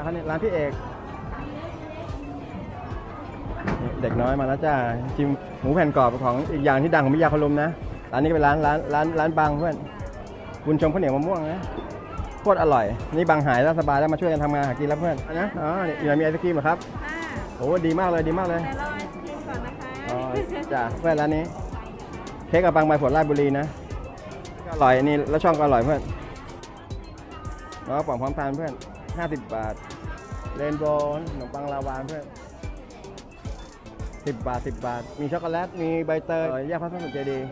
าเขาเนี่ยร้านพี่เอกนี่เด็กน้อยมาแล้วจ้าชิมหมูแผ่นกรอบของอีกอย่างที่ดังของพิยาคลุมนะร้านนี้ก็เป็นร้านร้านร้านร้านบางเพื่อนบุญชมข้าวเหนียวมะม่วงนะโคตรอร่อย นี่บางหายแล้วสบายแล้วมาช่วยกันทำงานหากินแล้วเพื่อนนะอ๋อนี่เดี๋ยวมีไอศครีมเหรอครับค่ะโอ้ดีมากเลยดีมากเลยเดี๋ยวเราไอศกรีมก่อนนะคะอ๋อจ้าเพื่อนร้านนี้ เค้กกับบางใบผลราชบุรีนะก็อร่อยนี่แล้วช่องก็อร่อยเพื่อนแล้วก็ป่องพร้อมทานเพื่อน 50 บาท เรนโบว์ขนมปังลาวานเพื่อน10บาท10บาท มีช็อกโกแลต มีใบเตยเอ่อแยกพระสมุทรเจดีย์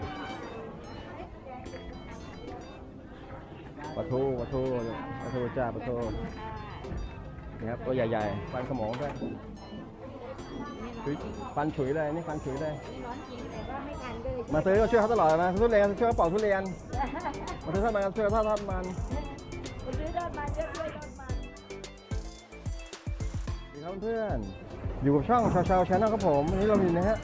ปลาทูปลาทูปลาทูจ้าปลาทูนี่ครับตัวใหญ่ๆฟันขโมงด้วยฉุยฟันฉุยเลยนี่ฟันฉุยเลยร้อนจริงแต่ว่าไม่ทันเลยมาซื้อก็ช่วยเขาตลอดนะทุเรียนช่วยเขาปอกทุเรียนมาซื้อทอดมันช่วยเขาทอดมันคุณซื้อดอนมาเยอะด้วย ดอนมาสวัสดีครับเพื่อนอยู่กับช่องชาวชาวชาแนลครับผมวันนี้เราอยู่นะฮะ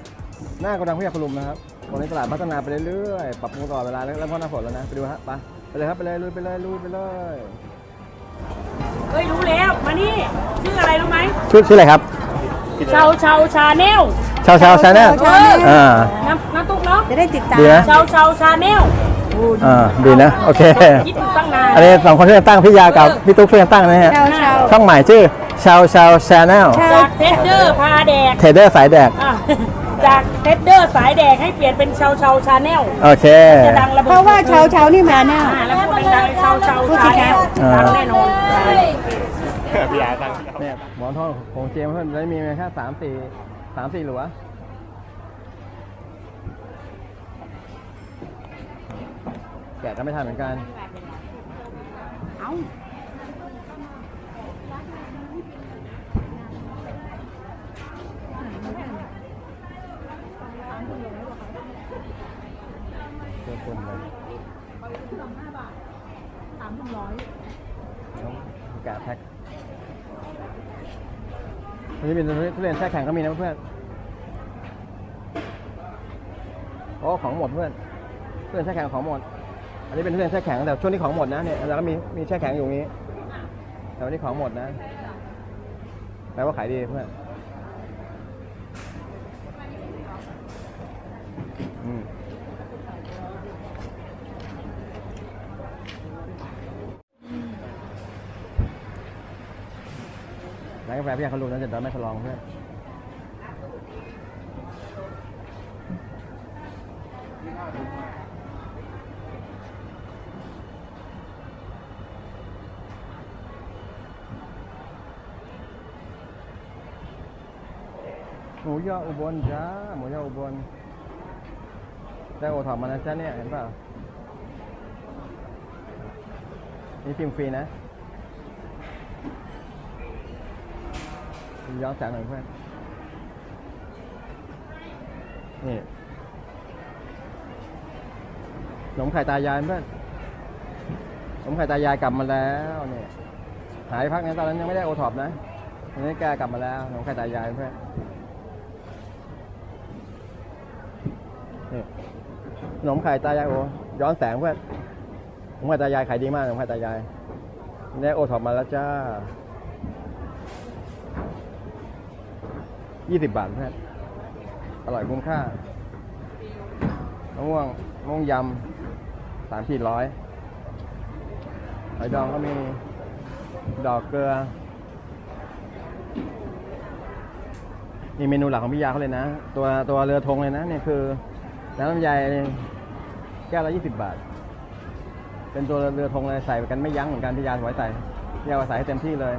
หน้ากระดังพยาคลุมนะครับตอนนี้ตลาดพัฒนาไปเรื่อยๆปรับปรุงตลอดเวลาแล้วแล้วพอหน้าฝนแล้วนะไปดูฮะไปไปเลยครับไปเลยลุยไปเลยลุยไปเลยเฮ้ยรู้แล้วมานี่ชื่ออะไรรู้ไหมชื่อชื่ออะไรครับชาวชาวชาแนลชาวชาวชาแนลอ่าน้ำน้ำตุ๊กเนาะจะได้ติดตามดีนะชาวชาวชาแนลอ่าดีนะโอเคคิดอยู่ตั้งนานอันนี้สองคนช่วยกันตั้งพี่ยากับพี่ตุ๊กช่วยกันตั้งนะฮะชาวชาวช่องใหม่ชื่อ ชาวชาวชาแนลจากเทสเดอร์พาแดกเทรดเดอร์สายแดกอะจากเทสเดอร์สายแดกให้เปลี่ยนเป็นชาวชาวชาแนลโอเค จะดังระเบิดเพราะว่าชาวชาวนี่มาแน่ อ่าแล้วพูดดังๆชาวชาวชาแนลอ่า ดังแน่นอนเนี่ยหมอนทองของเจมส์เพื่อนได้มีแค่สามสี่สามสี่หลัวแกะก็ไม่ทันเหมือนกัน เอ้า เพื่อคนเลยสามพันร้อยแกะแพ็คอันนี้เป็นทุเรียนแช่แข็งก็มีนะเพื่อนโอ้ของหมดเพื่อนทุเรียนแช่แข็งของหมด อันนี้เป็นทุเรียนแช่แข็งแต่ช่วงนี้ของหมดนะเนี่ยแล้วก็มีมีแช่แข็งอยู่นี้ แต่วันนี้ของหมดนะแปลว่าขายดีเพื่อนาแฟพี่ยาเขารู้นะจะดอยแม่ฉลองเพื่อนหมูยออุบลจ้าหมูยออุบลได้โอทอปมานะจ้าเนี่ยเห็นเปล่านี่พิมพ์ฟรีนะ ย้อนแสงหน่อยเพื่อน นี่ขนมไข่ตายายเพื่อนขนมไข่ตายายกลับมาแล้วเนี่ยหายพักนี้ตอนนั้นยังไม่ได้โอท็อปนะตอนนี้แกกลับมาแล้วขนมไข่ตายายเพื่อนนี่ขนมไข่ตายายโอย้อนแสงเพื่อนขนมไข่ตายายขายดีมากขนมไข่ตายายได้โอท็อปมาแล้วจ้า ยี่สิบบาทเพื่อนอร่อยคุ้มค่ามะม่วงมะม่วงยำสามขีดร้อยหอยดองก็มีดอกเกลือนี่เมนูหลักของพี่ยาเขาเลยนะ ตัวตัวเรือธงเลยนะเนี่ยคือน้ำลำไยแก้วละยี่สิบบาท เป็นตัวเรือธงเลยใส่กันไม่ยั้งเหมือนกันพี่ยาไว้ใส่พี่ยาไว้ใส่ให้เต็มที่เลย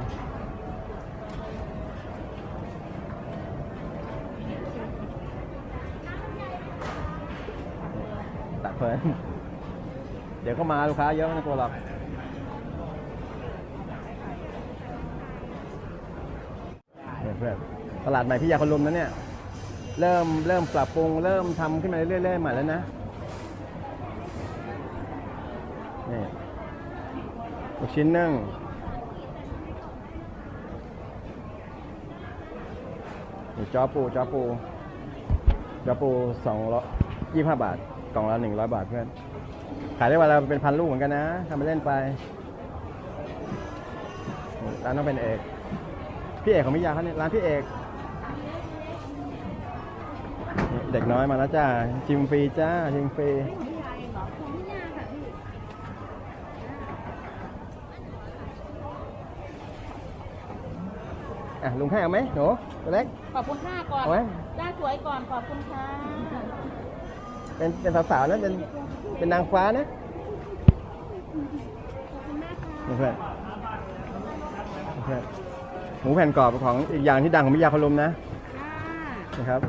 ตักเพลินเดี๋ยวก็มาลูกค้าเยอะไม่กลัวหรอกเพื่อนตลาดใหม่พี่ยาคนลุมนะเนี่ย เริ่มเริ่มปรับปรุง เริ่มทำขึ้นมาเรื่อยๆใหม่แล้วนะนี่ลูกชิ้นนึ่งนี่จอปูจอปูจอปูสองร้อยยี่ห้าบาท กล่องละหนึ่งร้อยบาทเพื่อน ขายได้วันละเป็นพันลูกเหมือนกันนะทำไปเล่นไปร้านต้องเป็นเอก พี่เอกของพิยาเขาเนี่ยร้านพี่เอกนี่เด็กน้อยมาแล้วจ้าชิมฟรีจ้าชิมฟรีอะลุงให้เอาไหมหนูตัวเล็กขอบคุณค่าก่อนเอาไหมด้านสวยก่อนขอบคุณค่ะ เป็นเป็นสาวๆนะเป็นเป็นนางฟ้านะนี่เพื่อนนี่เพื่อนหมูแผ่นกรอบของอีกอย่างที่ดังของพิยาพลุมนะนะครับ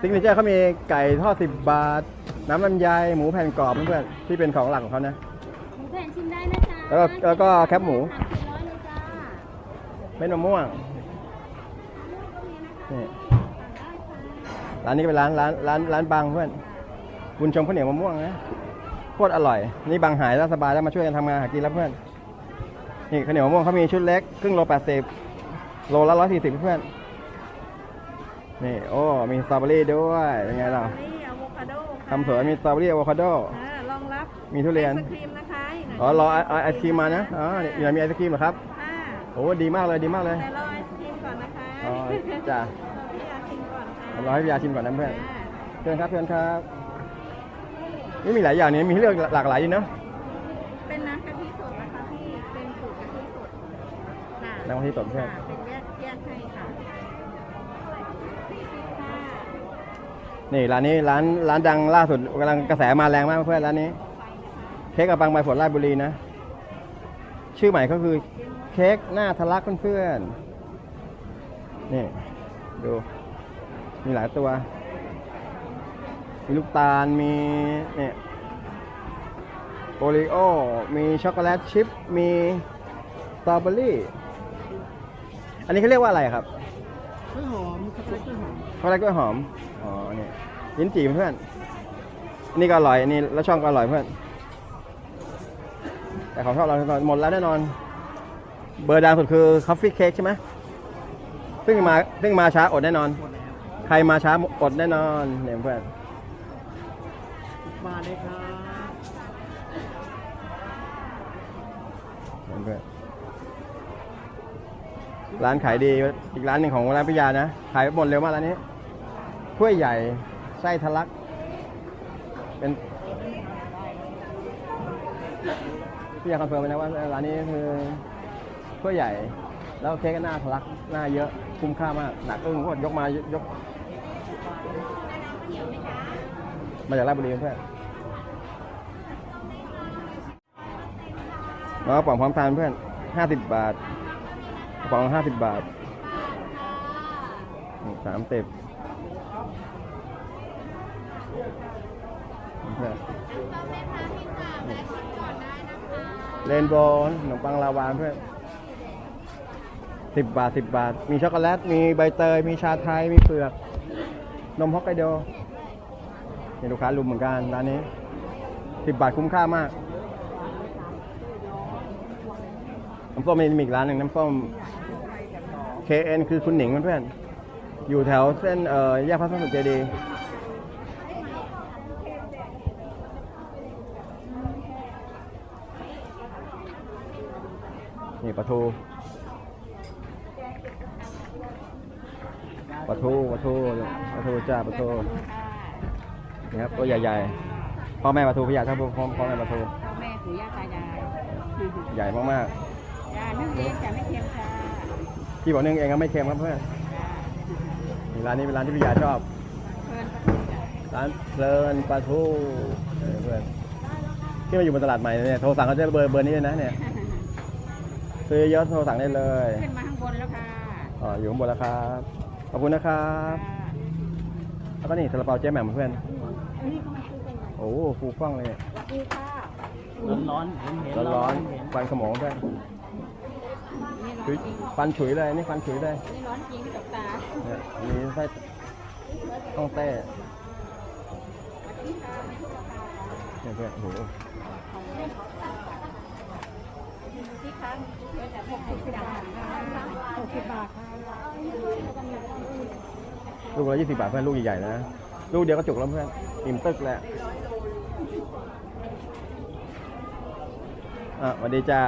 ซิกเนเจอร์เขามีไก่ทอดสิบบาท น้ำลำไยหมูแผ่นกรอบเพื่อนๆที่เป็นของหลักของเขานะหมูแผ่นชิมได้นะจ๊ะแล้วก็แล้วก็แคบหมูสามสี่ร้อยเลยจ้าเม็ดมะม่วงนี่ร้านนี้ก็เป็นร้านร้านร้านร้านบางเพื่อน บุญชมข้าวเหนียวมะม่วงนะโคตรอร่อย นี่บางหายแล้วสบายแล้วมาช่วยกันทำงานหากินแล้วเพื่อน นี่ข้าวเหนียวมะม่วงเขามีชุดเล็กครึ่งโลแปดสิบโลละร้อยสี่สิบเพื่อน นี่โอ้มีสตรอเบอรี่ด้วยเป็นไงล่ะนี่อะโวคาโดค่ะทำสวยมีสตรอเบอรี่อะโวคาโด อ่ารองรับมีทุเรียน ไอศครีมนะคะยู่ไหนอ๋อรอไอไอไอศครีมมานะ อ๋อนี่อยู่ไหนมีไอศครีมเหรอครับ ค่ะโอ้ดีมากเลยดีมากเลย แต่รอไอศครีมก่อนนะคะอ๋อจ้ะพี่ยาชิมก่อนค่ะรอให้พี่ยาชิมก่อนนะเพื่อนอ่าเชิญครับเชิญครับ นี่มีหลายอย่างนี่มีให้เลือกหลากหลายอยู่เนอะเป็นน้ำกะทิสดนะคะพี่เป็นสูตรกะทิสดค่ะน้ำกะทิสดเพื่อนค่ะเป็นแยกแยกให้ค่ะสี่สิบค่ะนี่ร้านนี้ร้านร้านดังล่าสุดกำลังกระแสมาแรงมากเพื่อนร้านนี้ เค้กกับปังใบผลราชบุรีนะ ชื่อใหม่ก็คือเค้กหน้าทะลักเพื่อนๆนี่ดูมีหลายตัว มีลูกตาล มีเนี่ยโอรีโอ มีช็อกโกแลตชิพ มีสตรอเบอรี่ อันนี้เขาเรียกว่าอะไรครับกล้วยหอมสเต็กกล้วยหอมช็อกโกแลตกล้วยหอม อ๋อนี่ลิ้นจี่เพื่อนอันนี้ก็อร่อย อันนี้แล้วช่องก็อร่อยเพื่อน แต่ของชอบเราหมดแล้วแน่นอน เบอร์ดังสุดคือคอฟฟี่เค้กใช่ไหมซึ่งมาซึ่งมาช้าอดแน่นอนหมดแล้วใครมาช้าอดแน่นอนเนี่ยเพื่อน มาเลยครับร้านขายดีอีกร้านหนึ่งของร้านพิยานะ ขายหมดเร็วมากร้านนี้ถ้วยใหญ่ไส้ทะลัก เป็นพี่อยากคอนเฟิร์มไปนะว่าร้านนี้คือถ้วยใหญ่ แล้วเค้กก็หน้าทะลักหน้าเยอะคุ้มค่ามาก หนักอึ้งก็ยกมายก มาจากราชบุรีเพื่อน แล้วก็ป่องพร้อมทานเพื่อนห้าสิบบาทกระป๋องห้าสิบบาทสามสิบเพื่นโบว์ขนมปังลาวานเพื่อนสิบบาทสิบบาท มีช็อกโกแลต มีใบเตย มีชาไทย มีเปลือก นมฮอกไกโดมีลูกค้ารุมเหมือนกันร้านนี้สิบบาทคุ้มค่ามาก น้ำส้มมีอีกร้านหนึ่งน้ำส้ม KN คือคุณหนิงเพื่อนๆอยู่แถวเส้นเอ่อแยกพระสมุทรเจดีย์นี่ปลาทูปลาทูปลาทูปลาทูจ้าปลาทูนี่ครับตัวใหญ่ๆพ่อแม่ปลาทูพี่อยากชอบพ่อพ่อแม่ปลาทูพ่อแม่ปู่ย่าตายายใหญ่มาก ยานึ่งเองจะไม่เค็มค่ะๆพี่บอกนึ่งเองก็ไม่เค็มครับเพื่อนจ้านี่ร้านนี้เป็นร้านที่พี่ยาชอบเพิ่นร้านเพลินปลาทูเออเพื่อนที่มาอยู่บนตลาดใหม่เนี่ยโทรสั่งเขาจะเบอร์เบอร์นี้เลยนะเนี่ยซื้อเยอะโทรสั่งได้เลยขึ้นมาข้างบนแล้วค่ะอ๋ออยู่ข้างบนแล้วครับขอบคุณนะครับแล้วก็นี่ซาลาเปาเจ๊แหม่มเพื่อนอันนี้เขามาซื้อกันไหนโอ้โหฟูฟ่องเลยสวัสดีค่ะร้อนร้อนๆเห็นเห็นร้อนร้อนเห็นๆฟันขโมงเพื่อ นนี่ร้อชุยนจริงฟันฉุยเลยนี่ฟันฉุยเลยนี่ร้อนจริงกับตาเนี่ยมีไส้ต้องเต้เนี่ยเพื่อนโอ้โหที่ค้างเกิดจากหกสิบบาทหกสิบบาทค่ะลูกละยี่สิบบาทเพื่อนลูกใหญ่ๆนะลูกเดียวก็จุกแล้วเพื่อนอิ่มตึกแหละอะสวัสดีจ้า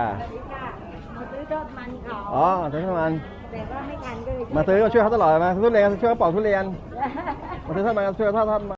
มาซื้อยอดมันเขาอ๋อท่านประมาณแต่ว่าไม่ทันก็เลยมาซื้อก็ช่วยเขาตลอดมาซื้อทุเรียนช่วยเขาปอกทุเรียน มาซื้อทอดมันช่วยเขาทอดทอดมัน